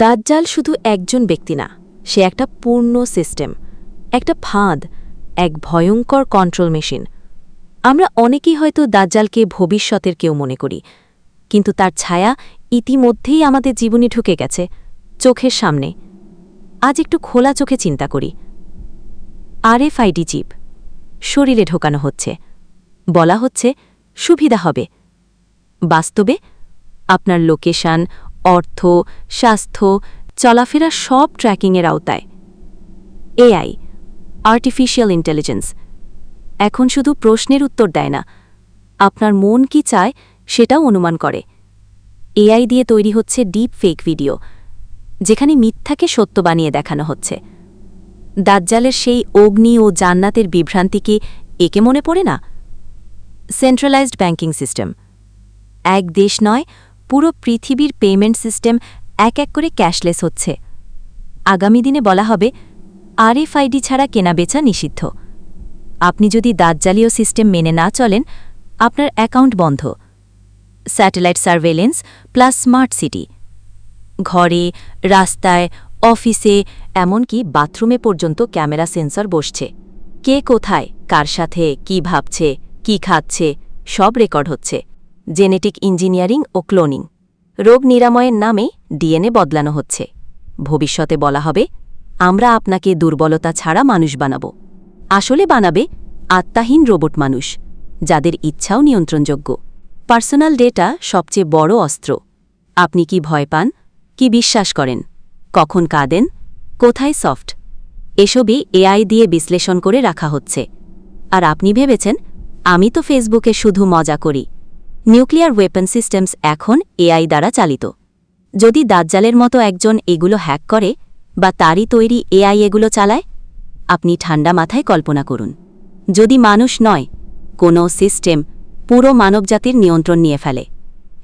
দাজ্জাল শুধু একজন ব্যক্তি না, সে একটা পূর্ণ সিস্টেম, একটা ফাঁদ, এক ভয়ঙ্কর কন্ট্রোল মেশিন। আমরা অনেকেই হয়তো দাজ্জালকে ভবিষ্যতের কেউ মনে করি, কিন্তু তার ছায়া ইতিমধ্যেই আমাদের জীবনে ঢুকে গেছে, চোখের সামনে। আজ একটু খোলা চোখে চিন্তা করি। আরএফআইডি চিপ শরীরে ঢোকানো হচ্ছে। বলা হচ্ছে, সুবিধা হবে। বাস্তবে, আপনার লোকেশন অর্থ, স্বাস্থ্য, চলাফেরা সব ট্র্যাকিংয়ের আওতায়। এআই আর্টিফিশিয়াল ইন্টেলিজেন্স এখন শুধু প্রশ্নের উত্তর দেয় না, আপনার মন কি চায় সেটাও অনুমান করে। এআই দিয়ে তৈরি হচ্ছে ডিপ ফেক ভিডিও যেখানে মিথ্যাকে সত্য বানিয়ে দেখানো হচ্ছে। দাজ্জালের সেই অগ্নি ও জান্নাতের বিভ্রান্তি কি একে মনে পড়ে না? সেন্ট্রালাইজড ব্যাংকিং সিস্টেম এক দেশ নয় পুরো পৃথিবীর পেমেন্ট সিস্টেম এক এক করে ক্যাশলেস হচ্ছে। আগামী দিনে বলা হবে, আরএফআইডি ছাড়া কেনাবেচা নিষিদ্ধ। আপনি যদি দাঁতজালীয় সিস্টেম মেনে না চলেন, আপনার অ্যাকাউন্ট বন্ধ। Satellite surveillance plus smart city. ঘরে, রাস্তায়, অফিসে, এমনকি বাথরুমে পর্যন্ত ক্যামেরা সেন্সর বসছে। কে কোথায়, কার সাথে, কি ভাবছে, কি খাচ্ছে, সব রেকর্ড হচ্ছে। জেনেটিক ইঞ্জিনিয়ারিং ও ক্লোনিং। রোগ নিরাময়ের নামে ডিএনএ বদলানো হচ্ছে। ভবিষ্যতে বলা হবে, আমরা আপনাকে দুর্বলতা ছাড়া মানুষ বানাব। আসলে বানাবে আত্মাহীন রোবট মানুষ, যাদের ইচ্ছাও নিয়ন্ত্রণযোগ্য। পার্সোনাল ডেটা সবচেয়ে বড় অস্ত্র। আপনি কি ভয় পান? কি বিশ্বাস করেন? কখন কাঁদেন? কোথায় সফট? এসবই এআই দিয়ে বিশ্লেষণ করে রাখা হচ্ছে। আর আপনি ভেবেছেন, আমি তো ফেসবুকে শুধু মজা করি। নিউক্লিয়ার ওয়েপন সিস্টেমস এখন এআই দ্বারা চালিত। যদি দাজ্জালের মতো একজন এগুলো হ্যাক করে বা তারই তৈরি এআই এগুলো চালায়, আপনি ঠান্ডা মাথায় কল্পনা করুন। যদি মানুষ নয়, কোনো সিস্টেম পুরো মানবজাতির নিয়ন্ত্রণ নিয়ে ফেলে।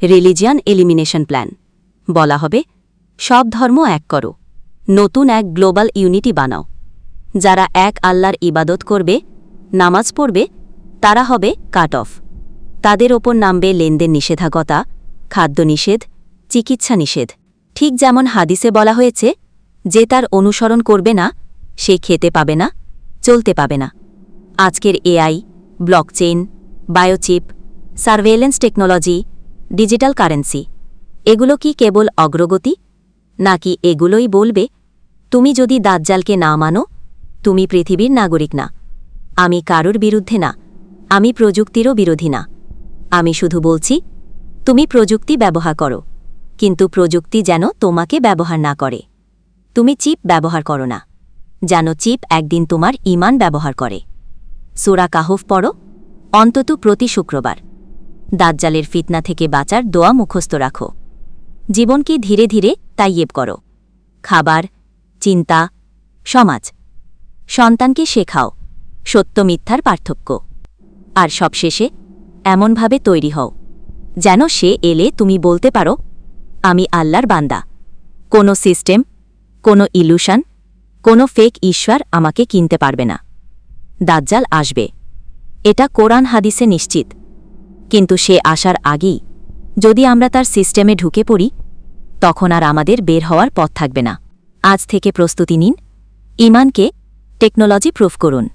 Religion elimination plan. বলা হবে, সব ধর্ম এক করো। নতুন এক গ্লোবাল ইউনিটি বানাও। যারা এক আল্লাহর ইবাদত করবে, নামাজ পড়বে, তারা হবে কাট অফ। তাদের ওপর নামবে লেনদেন নিষেধাজ্ঞতা, খাদ্য নিষেধ, চিকিৎসা নিষেধ। ঠিক যেমন হাদিসে বলা হয়েছে, যে তার অনুসরণ করবে না, সে খেতে পাবে না, চলতে পাবে না। আজকের AI, blockchain, biochip, surveillance technology, digital currency, এগুলো কি কেবল অগ্রগতি? নাকি এগুলোই বলবে, তুমি যদি দাজ্জালকে না মানো, তুমি পৃথিবীর নাগরিক না। আমি কারোর বিরুদ্ধে না। আমি প্রযুক্তিরও বিরোধী না। আমি শুধু বলছি, তুমি প্রযুক্তি ব্যবহার করো, কিন্তু প্রযুক্তি যেন তোমাকে ব্যবহার না করে। তুমি চিপ ব্যবহার করো না, যেন চিপ একদিন তোমার ইমান ব্যবহার করে। সোরা কাহফ পড়ো, অন্তত প্রতি শুক্রবার। দাজ্জালের ফিতনা থেকে বাঁচার দোয়া মুখস্থ রাখো। জীবনকে ধীরে ধীরে তাইয়েব করো। খাবার, চিন্তা, সমাজ, সন্তানকে শেখাও, সত্য মিথ্যার পার্থক্য। আর সবশেষে এমনভাবে তৈরি হও। যেন সে এলে তুমি বলতে পারো, আমি আল্লাহর বান্দা। কোনো সিস্টেম, কোনো ইলুশন, কোনো ফেক ঈশ্বর আমাকে কিনতে পারবে না। দাজ্জাল আসবে। এটা কোরআন হাদিসে নিশ্চিত। কিন্তু সে আসার আগেই যদি আমরা তার সিস্টেমে ঢুকে পড়ি, তখন আর আমাদের বের হওয়ার পথ থাকবে না। আজ থেকে প্রস্তুতি নিন। ইমানকে টেকনোলজি প্রুফ করুন।